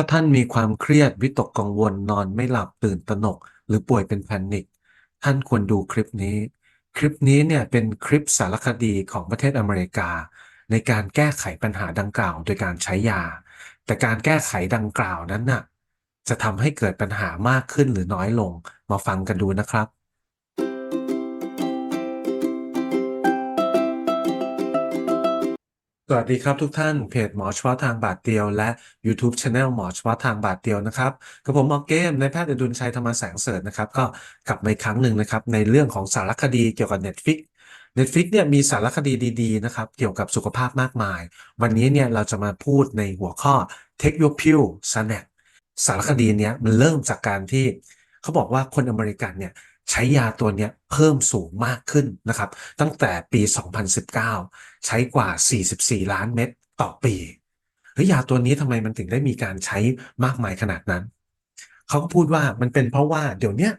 ถ้าท่านมีความเครียดวิตกกังวลนอนไม่หลับตื่นตระหนก หรือป่วยเป็นแพนิคท่านควรดูคลิปนี้ คลิปนี้เนี่ยเป็นคลิปสารคดีของประเทศอเมริกา ในการแก้ไขปัญหาดังกล่าว โดยการใช้ยา แต่การแก้ไขดังกล่าวนั้นน่ะจะทำให้เกิดปัญหามากขึ้นหรือน้อยลงมาฟังกันดูนะครับ สวัสดีครับทุกท่านเพจหมอเฉพาะทางบาทเดียวและ YouTube Channel หมอเฉพาะทางบาทเดียวนะครับกับผมหมอเกมในแพทย์อดุลชัยธรรมแสงเสริฐนะครับ ก็กลับมาอีกครั้งหนึ่งนะครับ ในเรื่องของสารคดีเกี่ยวกับ Netflix Netflix เนี่ยมีสารคดีดีๆนะครับ เกี่ยวกับสุขภาพมากมาย วันนี้เนี่ยเราจะมาพูดในหัวข้อ Take Your Pill Snack สารคดีเนี้ยมันเริ่มจากการที่เขาบอกว่าคนอเมริกันเนี่ย ใช้ยาตัวเนี้ยเพิ่มสูงมากขึ้นนะครับ ตั้งแต่ปี 2019 ใช้กว่า 44 ล้านเม็ดต่อปีเฮ้ยยาตัวนี้ทำไมมันถึงได้มีการใช้มากมายขนาดนั้น เขาก็พูดว่ามันเป็นเพราะว่าเดี๋ยวนี้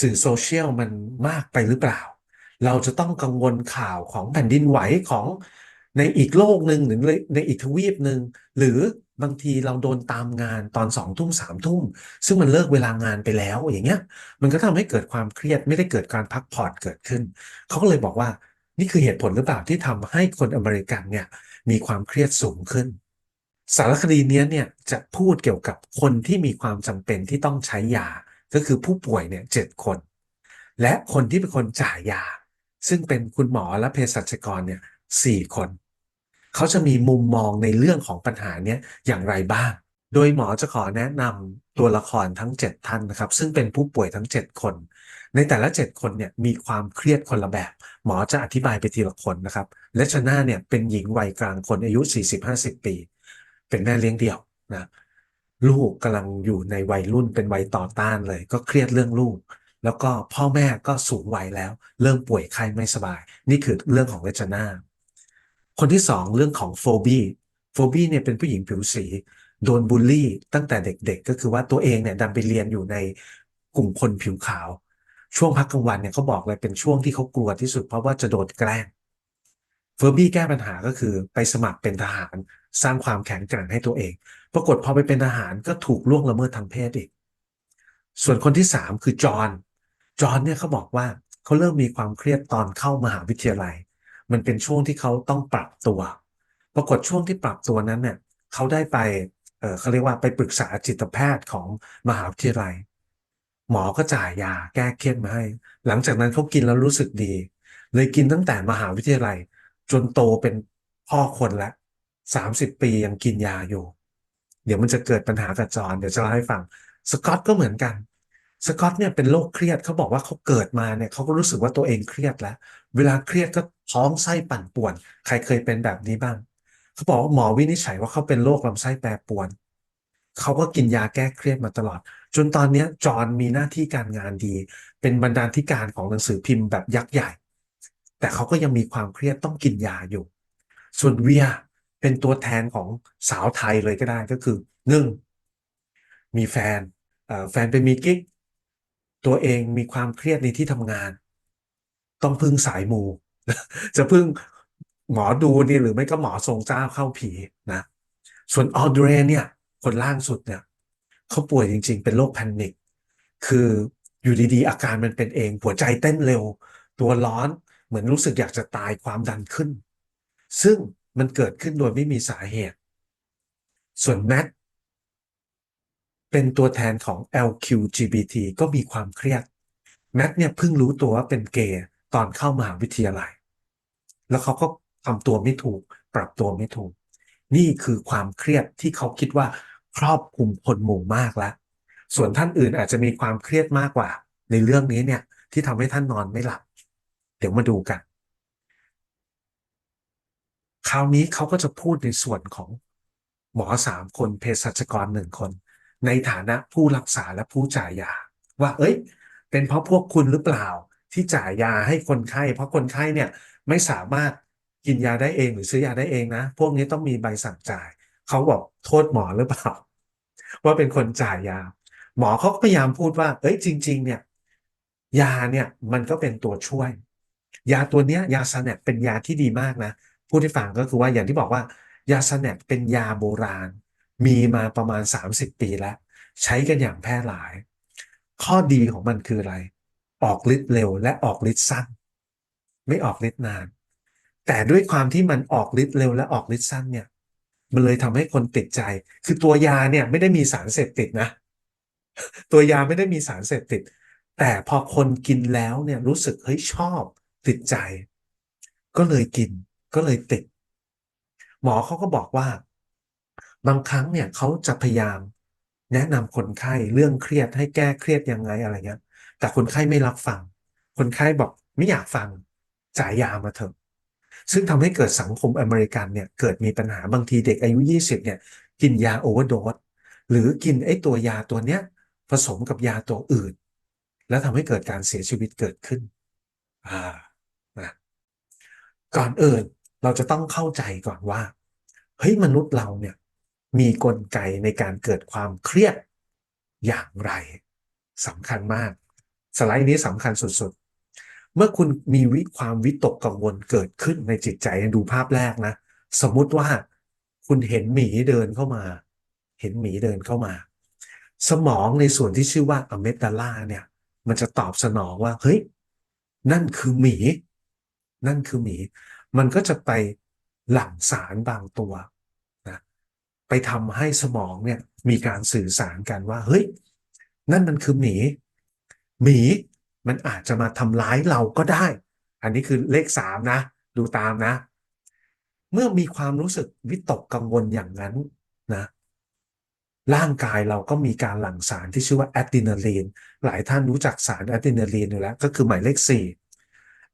สื่อโซเชียลมันมากไปหรือเปล่า เราจะต้องกังวลข่าวของแผ่นดินไหวของในอีกโลกหนึ่งหรือในอีกทวีปหนึ่งหรือ บางทีเราโดนตามงานตอนสองทุ่มสามทุ่ม ซึ่งมันเลิกเวลางานไปแล้วอย่างเงี้ย มันก็ทำให้เกิดความเครียดไม่ได้เกิดการพักผ่อนเกิดขึ้น เขาก็เลยบอกว่านี่คือเหตุผลหรือเปล่าที่ทำให้คนอเมริกันเนี่ยมีความเครียดสูงขึ้น สารคดีนี้เนี่ยจะพูดเกี่ยวกับคนที่มีความจำเป็นที่ต้องใช้ยา ก็คือผู้ป่วยเนี่ยเจ็ดคน และคนที่เป็นคนจ่ายยา ซึ่งเป็นคุณหมอและเภสัชกรเนี่ยสี่คน เขาจะมีมุมมองในเรื่องของปัญหาเนี้ยอย่างไรบ้าง โดยหมอจะขอแนะนำตัวละครทั้ง 7 ท่านนะครับ ซึ่งเป็นผู้ป่วยทั้ง 7 คน ในแต่ละ 7 คนเนี่ยมีความเครียดคนละแบบ หมอจะอธิบายไปทีละคนนะครับและชนาเนี่ยเป็นหญิงวัยกลางคนอายุ 40-50 ปี เป็นแม่เลี้ยงเดี่ยวนะลูกกำลังอยู่ในวัยรุ่นเป็นวัยต่อต้านเลย ก็เครียดเรื่องลูก แล้วก็พ่อแม่ก็สูงวัยแล้ว เริ่มป่วยไข้ไม่สบาย นี่คือเรื่องของเลจนา คนที่สองเรื่องของโฟบีโฟบีเนี่ยเป็นผู้หญิงผิวสีโดนบูลลี่ตั้งแต่เด็กๆ ก็คือว่าตัวเองเนี่ยดันไปเรียนอยู่ในกลุ่มคนผิวขาว ช่วงพักกลางวันเนี่ยเขาบอกเลยเป็นช่วงที่เขากลัวที่สุดเพราะว่าจะโดนแกล้งเฟอร์บี้แก้ปัญหาก็คือไปสมัครเป็นทหารสร้างความแข็งแกร่งให้ตัวเอง ปรากฏพอไปเป็นทหารก็ถูกล่วงละเมิดทางเพศอีก ส่วนคนที่สามคือจอห์นจอห์นเนี่ยเขาบอกว่าเขาเริ่มมีความเครียดตอนเข้ามหาวิทยาลัย มันเป็นช่วงที่เขาต้องปรับตัว ปรากฏช่วงที่ปรับตัวนั้นเนี่ยเขาได้ไปเเขาเรียกว่าไปปรึกษาจิตแพทย์ของมหาวิทยาลัย หมอก็จ่ายยาแก้เครียดมาให้ หลังจากนั้นเขากินแล้วรู้สึกดี เลยกินตั้งแต่มหาวิทยาลัย จนโตเป็นพ่อคนละสามสิบปียังกินยาอยู่ เดี๋ยวมันจะเกิดปัญหากับจอนเดี๋ยวจะเล่าให้ฟังสกอตก็เหมือนกัน สกอตเนี่ยเป็นโรคเครียดเขาบอกว่าเขาเกิดมาเนี่ยเขาก็รู้สึกว่าตัวเองเครียดแล้ว เวลาเครียดก็ท้องไส้ปั่นป่วน ใครเคยเป็นแบบนี้บ้างเขาบอกว่าหมอวินิจฉัยว่าเขาเป็นโรคลำไส้แปรปรวนเขาก็กินยาแก้เครียดมาตลอด จนตอนนี้จอห์นมีหน้าที่การงานดี เป็นบรรณาธิการของหนังสือพิมพ์แบบยักษ์ใหญ่ แต่เขาก็ยังมีความเครียดต้องกินยาอยู่ ส่วนเวียเป็นตัวแทนของสาวไทยเลยก็ได้ก็คือหนึ่งมีแฟนแฟนไปมีกิ๊ก ตัวเองมีความเครียดในที่ทำงาน ต้องพึ่งสายมู จะพึ่งหมอดูนี่หรือไม่ก็หมอทรงเจ้าเข้าผีนะ ส่วนออเดรเนี่ย คนล่างสุดเนี่ยเขาป่วยจริง ๆ เป็นโรคแพนิคคืออยู่ดีๆ อาการมันเป็นเอง หัวใจเต้นเร็ว ตัวร้อนเหมือนรู้สึกอยากจะตายความดันขึ้น ซึ่งมันเกิดขึ้นโดยไม่มีสาเหตุ ส่วนแมท เป็นตัวแทนของ LQGBT ก็มีความเครียด แมทเนี่ยเพิ่งรู้ตัวว่าเป็นเกย์ตอนเข้ามหาวิทยาลัย แล้วเขาก็ทำตัวไม่ถูก ปรับตัวไม่ถูก นี่คือความเครียดที่เขาคิดว่าครอบคลุมคนหมู่มากแล้ว ส่วนท่านอื่นอาจจะมีความเครียดมากกว่า ในเรื่องนี้เนี่ยที่ทำให้ท่านนอนไม่หลับ เดี๋ยวมาดูกัน คราวนี้เขาก็จะพูดในส่วนของหมอสามคนเภสัชกรหนึ่งคน ในฐานะผู้รักษาและผู้จ่ายยา ว่าเอ้ย เป็นเพราะพวกคุณหรือเปล่าที่จ่ายยาให้คนไข้ เพราะคนไข้เนี่ยไม่สามารถกินยาได้เองหรือซื้อยาได้เองนะ พวกนี้ต้องมีใบสั่งจ่าย เขาบอกโทษหมอหรือเปล่า ว่าเป็นคนจ่ายยา หมอเขาก็พยายามพูดว่า เอ้ยจริง ๆ เนี่ย ยาเนี่ยมันก็เป็นตัวช่วย ยาตัวเนี้ยยาซาเนตเป็นยาที่ดีมากนะพูดให้ฟังก็คือว่าอย่างที่บอกว่ายาซาเนตเป็นยาโบราณ มีมาประมาณ 30 ปีแล้ว ใช้กันอย่างแพร่หลาย ข้อดีของมันคืออะไร ออกฤทธิ์เร็วและออกฤทธิ์สั้น ไม่ออกฤทธิ์นาน แต่ด้วยความที่มันออกฤทธิ์เร็วและออกฤทธิ์สั้นเนี่ย มันเลยทำให้คนติดใจ คือตัวยาเนี่ยไม่ได้มีสารเสพติดนะ ตัวยาไม่ได้มีสารเสพติด แต่พอคนกินแล้วเนี่ยรู้สึกเฮ้ยชอบ ติดใจ ก็เลยกิน ก็เลยติด หมอเขาก็บอกว่า บางครั้งเนี่ยเขาจะพยายามแนะนำคนไข้เรื่องเครียดให้แก้เครียดยังไงอะไรเงี้ย แต่คนไข้ไม่รับฟัง คนไข้บอกไม่อยากฟังจ่ายยามาเถอะซึ่งทำให้เกิดสังคมอเมริกันเนี่ยเกิดมีปัญหาบางทีเด็กอายุ 20เนี่ยกินยาโอเวอร์โดสหรือกินไอ้ตัวยาตัวเนี้ยผสมกับยาตัวอื่น แล้วทำให้เกิดการเสียชีวิตเกิดขึ้นอ่านะก่อนอื่นเราจะต้องเข้าใจก่อนว่าเฮ้ยมนุษย์เราเนี่ย มีกลไกในการเกิดความเครียดอย่างไรสำคัญมาก สไลด์นี้สำคัญสุดๆ เมื่อคุณมีวิความวิตกกังวลเกิดขึ้นในจิตใจดูภาพแรกนะ สมมุติว่าคุณเห็นหมีเดินเข้ามา เห็นหมีเดินเข้ามา สมองในส่วนที่ชื่อว่าอะเมกดาล่าเนี่ย มันจะตอบสนองว่า เฮ้ย นั่นคือหมี นั่นคือหมี มันก็จะไปหลั่งสารบางตัว ไปทำให้สมองเนี่ยมีการสื่อสารกันว่า เฮ้ย นั่นมันคือหมี หมีมันอาจจะมาทำร้ายเราก็ได้ อันนี้คือเลขสามนะ ดูตามนะ เมื่อมีความรู้สึกวิตกกังวลอย่างนั้นนะร่างกายเราก็มีการหลั่งสารที่ชื่อว่าแอดรีนาลีน หลายท่านรู้จักสารแอดรีนาลีนอยู่แล้ว ก็คือหมายเลขสี่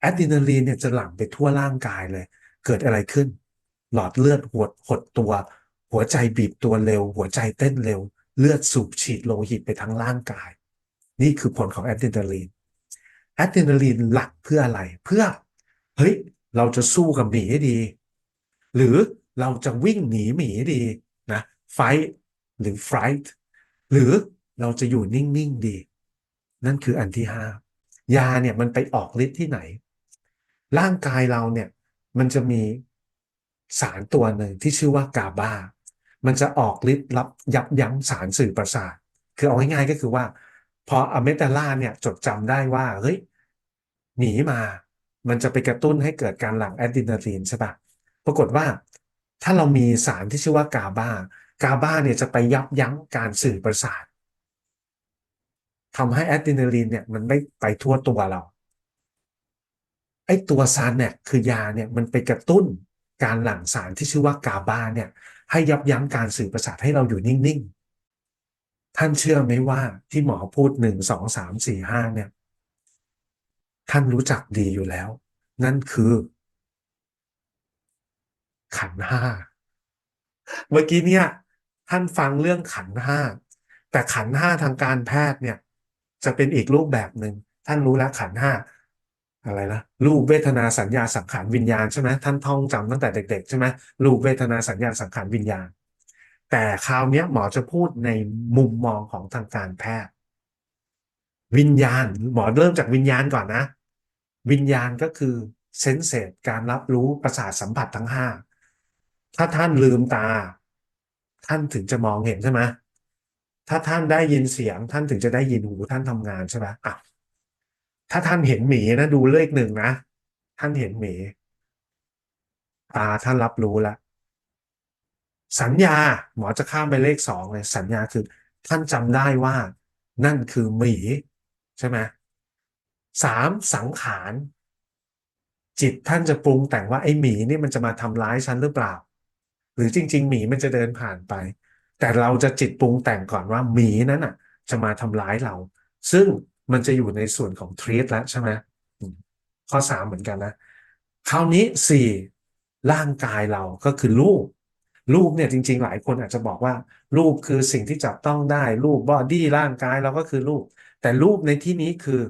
แอดรีนาลีนเนี่ยจะหลั่งไปทั่วร่างกายเลย เกิดอะไรขึ้น หลอดเลือดหดหดตัว หัวใจบีบตัวเร็ว หัวใจเต้นเร็ว เลือดสูบฉีดโลหิตไปทั้งร่างกาย นี่คือผลของแอดรีนาลีนแอดรีนาลีนหลักเพื่ออะไร เพื่อ เฮ้ย เราจะสู้กับหมีให้ดี หรือเราจะวิ่งหนีหมีให้ดีนะ fight หรือ fright หรือเราจะอยู่นิ่ง ๆ ดี นั่นคืออันที่ห้ายาเนี่ยมันไปออกฤทธิ์ที่ไหน ร่างกายเราเนี่ยมันจะมีสารตัวหนึ่งที่ชื่อว่ากาบา มันจะออกฤทธิ์รับยับยั้งสารสื่อประสาท คือเอาง่ายๆก็คือว่า พออะเมกดาลาเนี่ยจดจำได้ว่าเฮ้ยหนีมา มันจะไปกระตุ้นให้เกิดการหลั่งแอดรีนาลีนใช่ปะปรากฏว่า ถ้าเรามีสารที่ชื่อว่ากาบากาบาเนี่ยจะไปยับยั้งการสื่อประสาททำให้แอดรีนาลีนเนี่ยมันไม่ไปทั่วตัวเราไอ้ตัวซานเนี่ยคือยาเนี่ยมันไปกระตุ้นการหลั่งสารที่ชื่อว่ากาบาเนี่ย ให้ยับยั้งการสื่อประสาทให้เราอยู่นิ่ง ๆ ท่านเชื่อไหมว่าที่หมอพูดหนึ่งสองสามสี่ห้าเนี่ย ท่านรู้จักดีอยู่แล้ว นั่นคือ ขันห้า เมื่อกี้เนี่ย ท่านฟังเรื่องขันห้า แต่ขันห้าทางการแพทย์เนี่ย จะเป็นอีกรูปแบบหนึ่งท่านรู้แล้วขันห้า อะไรนะรูปเวทนาสัญญาสังขารวิญญาณใช่ไหมท่านท่องจำตั้งแต่เด็ก ๆ ใช่ไหมรูปเวทนาสัญญาสังขารวิญญาณ แต่คราวนี้หมอจะพูดในมุมมองของทางการแพทย์ วิญญาณหมอเริ่มจากวิญญาณก่อนนะ วิญญาณก็คือเซนเซตการรับรู้ประสาทสัมผัสทั้งห้าถ้าท่านลืมตา ท่านถึงจะมองเห็นใช่ไหมถ้าท่านได้ยินเสียง ท่านถึงจะได้ยินหูท่านทำงานใช่ไหมอะ ถ้าท่านเห็นหมีนะดูเลขหนึ่งนะ ท่านเห็นหมีตาท่านรับรู้แล้วสัญญาหมอจะข้ามไปเลขสองเลย สัญญาคือ ท่านจำได้ว่า นั่นคือหมี ใช่ไหมสามสังขารจิตท่านจะปรุงแต่งว่าไอ้หมีนี่มันจะมาทำร้ายฉันหรือเปล่า หรือจริง ๆ หมีมันจะเดินผ่านไป แต่เราจะจิตปรุงแต่งก่อนว่าหมีนั้นอะ จะมาทำร้ายเรา ซึ่ง มันจะอยู่ในส่วนของทรีตแล้วใช่ไหมข้อสามเหมือนกันนะ คราวนี้สี่ร่างกายเราก็คือรูป รูปเนี่ยจริง ๆ หลายคนอาจจะบอกว่า รูปคือสิ่งที่จับต้องได้ รูปบอดี้ร่างกายเราก็คือรูป แต่รูปในที่นี้คือ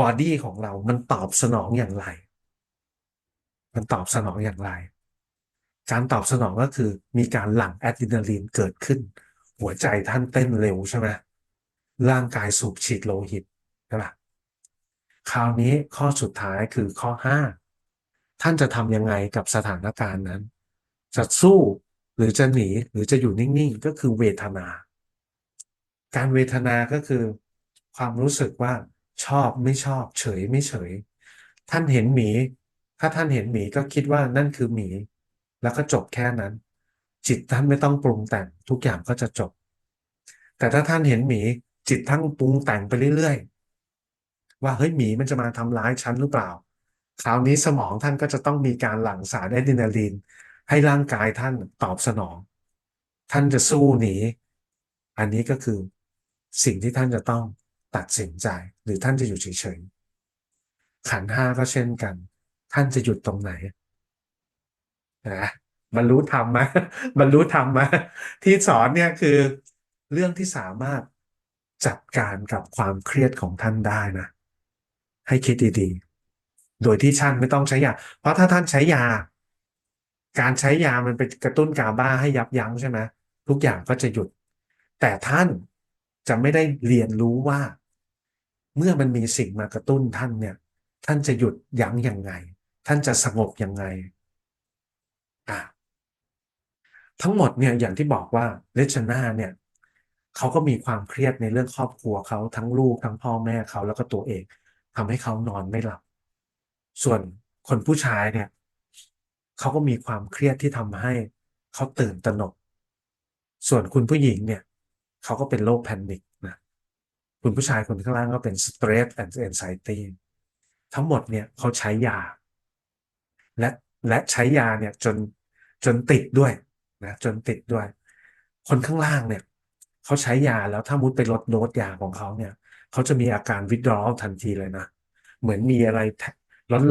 บอดี้ของเรา มันตอบสนองอย่างไร มันตอบสนองอย่างไร การตอบสนองก็คือมีการหลั่งแอดรีนาลีนเกิดขึ้น หัวใจท่านเต้นเร็วใช่ไหม ร่างกายสูบฉีดโลหิตใช่ปะคราวนี้ข้อสุดท้ายคือข้อห้าท่านจะทำยังไงกับสถานการณ์นั้น จะสู้หรือจะหนีหรือจะอยู่นิ่งๆ ก็คือเวทนา การเวทนาก็คือ ความรู้สึกว่าชอบไม่ชอบ เฉยไม่เฉย ท่านเห็นหมี ถ้าท่านเห็นหมีก็คิดว่านั่นคือหมี แล้วก็จบแค่นั้น จิตท่านไม่ต้องปรุงแต่งทุกอย่างก็จะจบ แต่ถ้าท่านเห็นหมี จิตท่านปรุงแต่งไปเรื่อยๆ ว่าเฮ้ยหมีมันจะมาทำร้ายฉันหรือเปล่า คราวนี้สมองท่านก็จะต้องมีการหลั่งสารอะดรีนาลีน ให้ร่างกายท่านตอบสนอง ท่านจะสู้หนี อันนี้ก็คือสิ่งที่ท่านจะต้องตัดสินใจ หรือท่านจะอยู่เฉยๆ ขันห้าก็เช่นกัน ท่านจะหยุดตรงไหนนะบรรลุธรรมไหมบรรลุธรรมไหมที่สอนเนี่ยคือเรื่องที่สามารถ จัดการกับความเครียดของท่านได้นะ ให้คิดดีๆ โดยที่ท่านไม่ต้องใช้ยา เพราะถ้าท่านใช้ยา การใช้ยามันไปกระตุ้นกาบ้าให้ยับยั้งใช่ไหมทุกอย่างก็จะหยุด แต่ท่านจะไม่ได้เรียนรู้ว่า เมื่อมันมีสิ่งมากระตุ้นท่านเนี่ย ท่านจะหยุดยั้งยังไง ท่านจะสงบยังไงอะทั้งหมดเนี่ยอย่างที่บอกว่าเลชนาเนี่ย เขาก็มีความเครียดในเรื่องครอบครัวเขาทั้งลูกทั้งพ่อแม่เขาแล้วก็ตัวเองทำให้เขานอนไม่หลับ ส่วนคนผู้ชายเนี่ยเขาก็มีความเครียดที่ทำให้เขาตื่นตระหนก ส่วนคุณผู้หญิงเนี่ยเขาก็เป็นโรคแพนิคนะคุณผู้ชายคนข้างล่างก็เป็น stress and anxiety ทั้งหมดเนี่ยเขาใช้ยา และและใช้ยาเนี่ยจนจนติดด้วยนะจนติดด้วย คนข้างล่างเนี่ย เขาใช้ยาแล้วถ้ามุดไปลดโดสยาของเขาเนี่ย เขาจะมีอาการ withdrawal ทันทีเลยนะ เหมือนมีอะไร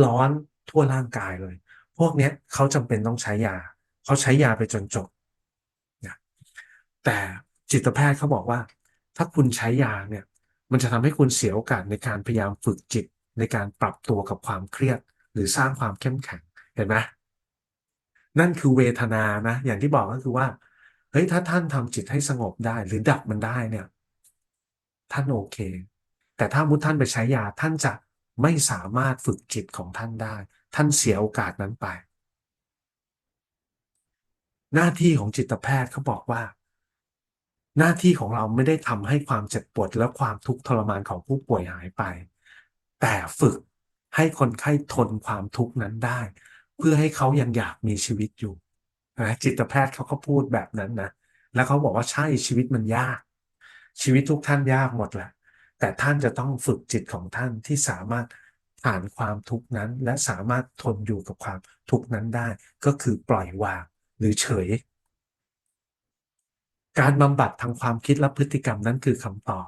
ร้อนๆทั่วร่างกายเลย พวกเนี้ยเขาจำเป็นต้องใช้ยา เขาใช้ยาไปจนจบนะแต่จิตแพทย์เขาบอกว่า ถ้าคุณใช้ยาเนี่ย มันจะทำให้คุณเสียโอกาสในการพยายามฝึกจิตในการปรับตัวกับความเครียด หรือสร้างความเข้มแข็งเห็นไหมนั่นคือเวทนานะ อย่างที่บอกก็คือว่า เฮ้ยถ้าท่านทำจิตให้สงบได้ หรือดับมันได้เนี่ย ท่านโอเค แต่ถ้ามุดท่านไปใช้ยาท่านจะไม่สามารถฝึกจิตของท่านได้ ท่านเสียโอกาสนั้นไป หน้าที่ของจิตแพทย์เขาบอกว่า หน้าที่ของเราไม่ได้ทำให้ความเจ็บปวดและความทุกข์ทรมานของผู้ป่วยหายไป แต่ฝึกให้คนไข้ทนความทุกข์นั้นได้ เพื่อให้เขายังอยากมีชีวิตอยู่ นะจิตแพทย์เขาก็พูดแบบนั้นนะแล้วเขาบอกว่าใช่ชีวิตมันยาก ชีวิตทุกท่านยากหมดแหละแต่ท่านจะต้องฝึกจิตของท่านที่สามารถผ่านความทุกข์นั้น และสามารถทนอยู่กับความทุกข์นั้นได้ ก็คือปล่อยวางหรือเฉย การบำบัดทางความคิดและพฤติกรรมนั้นคือคำตอบ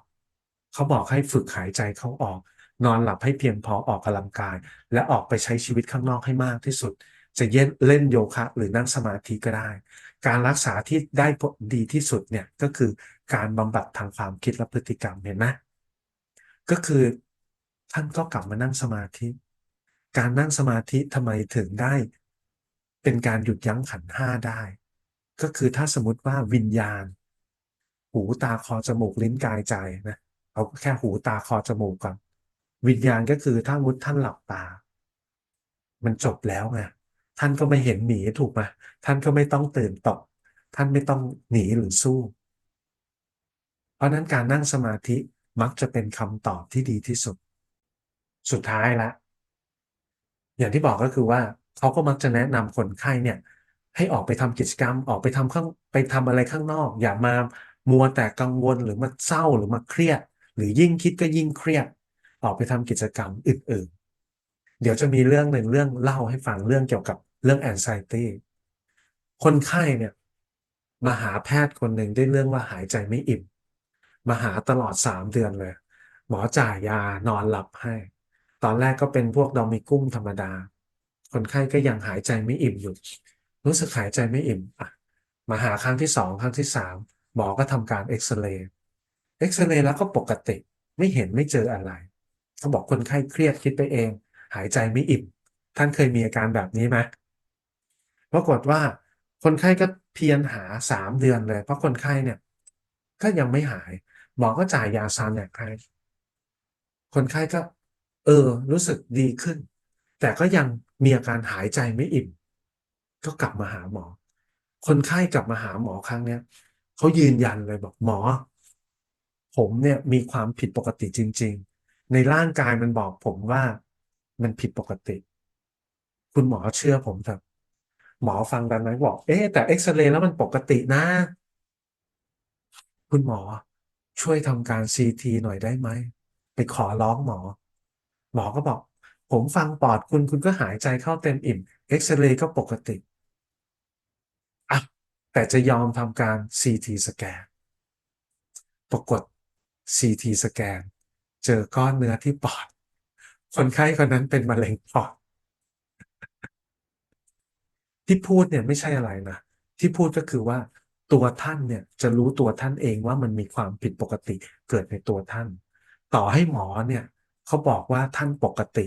เขาบอกให้ฝึกหายใจเข้าออก นอนหลับให้เพียงพอออกกำลังกาย และออกไปใช้ชีวิตข้างนอกให้มากที่สุด จะเย็นเล่นโยคะ หรือนั่งสมาธิก็ได้ การรักษาที่ได้ผลดีที่สุดเนี่ยก็คือการบำบัดทางความคิดและพฤติกรรมเห็นไหมก็คือท่านก็กลับมานั่งสมาธิ การนั่งสมาธิทำไมถึงได้เป็นการหยุดยั้งขันห้าได้ ก็คือถ้าสมมติว่าวิญญาณ หูตาคอจมูกลิ้นกายใจนะเอาแค่หูตาคอจมูกก่อนวิญญาณก็คือถ้ามุดท่านหลับตา มันจบแล้วไง ท่านก็ไม่เห็นหนีถูกไหมท่านก็ไม่ต้องตื่นตก ท่านไม่ต้องหนีหรือสู้ เพราะนั้นการนั่งสมาธิมักจะเป็นคำตอบที่ดีที่สุด สุดท้ายละ อย่างที่บอกก็คือว่าเขาก็มักจะแนะนำคนไข้เนี่ย ให้ออกไปทำกิจกรรม ออกไปทำข้างไปทำอะไรข้างนอก อย่ามามัวแต่กังวลหรือมาเศร้าหรือมาเครียด หรือยิ่งคิดก็ยิ่งเครียด ออกไปทำกิจกรรมอื่นๆ เดี๋ยวจะมีเรื่องหนึ่งเรื่องเล่าให้ฟังเรื่องเกี่ยวกับ เรื่อง anxiety คนไข้เนี่ยมาหาแพทย์คนหนึ่งได้เรื่องว่าหายใจไม่อิ่มมาหาตลอดสามเดือนเลย หมอจ่ายยานอนหลับให้ ตอนแรกก็เป็นพวกดอมิกุ้มธรรมดา คนไข้ก็ยังหายใจไม่อิ่มอยู่ รู้สึกหายใจไม่อิ่มอะมาหาครั้งที่สองครั้งที่สามหมอก็ทำการเอ็กซเรย์เอ็กซเรย์แล้วก็ปกติไม่เห็นไม่เจออะไรเขาบอกคนไข้เครียดคิดไปเอง หายใจไม่อิ่มท่านเคยมีอาการแบบนี้ไหม ปรากฏว่าคนไข้ก็เพียรหาสามเดือนเลย เพราะคนไข้เนี่ยก็ยังไม่หาย หมอก็จ่ายยาซานแลกให้คนไข้ก็ เออ รู้สึกดีขึ้น แต่ก็ยังมีอาการหายใจไม่อิ่ม ก็กลับมาหาหมอ คนไข้กลับมาหาหมอครั้งเนี้ยเขายืนยันเลยบอกหมอ ผมเนี่ยมีความผิดปกติจริง ๆ ในร่างกายมันบอกผมว่ามันผิดปกติ คุณหมอเชื่อผมเถอะ หมอฟังแบบนั้นบอก เอ๊ะแต่เอ็กซเรย์แล้วมันปกตินะ คุณหมอช่วยทำการซีทีหน่อยได้ไหม ไปขอร้องหมอ หมอก็บอก ผมฟังปอดคุณคุณก็หายใจเข้าเต็มอิ่มเอ็กซเรย์ก็ปกติอะแต่จะยอมทำการ CT สแกนปรากฏ CT สแกนเจอก้อนเนื้อที่ปอด คนไข้คนนั้นเป็นมะเร็งปอด ที่พูดเนี่ยไม่ใช่อะไรนะ ที่พูดก็คือว่าตัวท่านเนี่ยจะรู้ตัวท่านเองว่ามันมีความผิดปกติเกิดในตัวท่าน ต่อให้หมอเนี่ยเขาบอกว่าท่านปกติ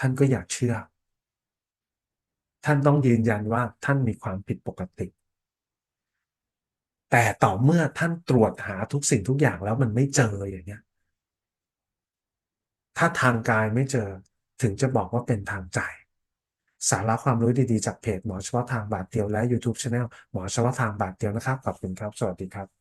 ท่านก็อยากเชื่อ ท่านต้องยืนยันว่าท่านมีความผิดปกติ แต่ต่อเมื่อท่านตรวจหาทุกสิ่งทุกอย่างแล้วมันไม่เจออย่างเงี้ย ถ้าทางกายไม่เจอถึงจะบอกว่าเป็นทางใจ สาระความรู้ดีๆ จากเพจหมอเฉพาะทางบาทเดียวและ YouTube Channel หมอเฉพาะทางบาทเดียวนะครับ ขอบคุณครับ สวัสดีครับ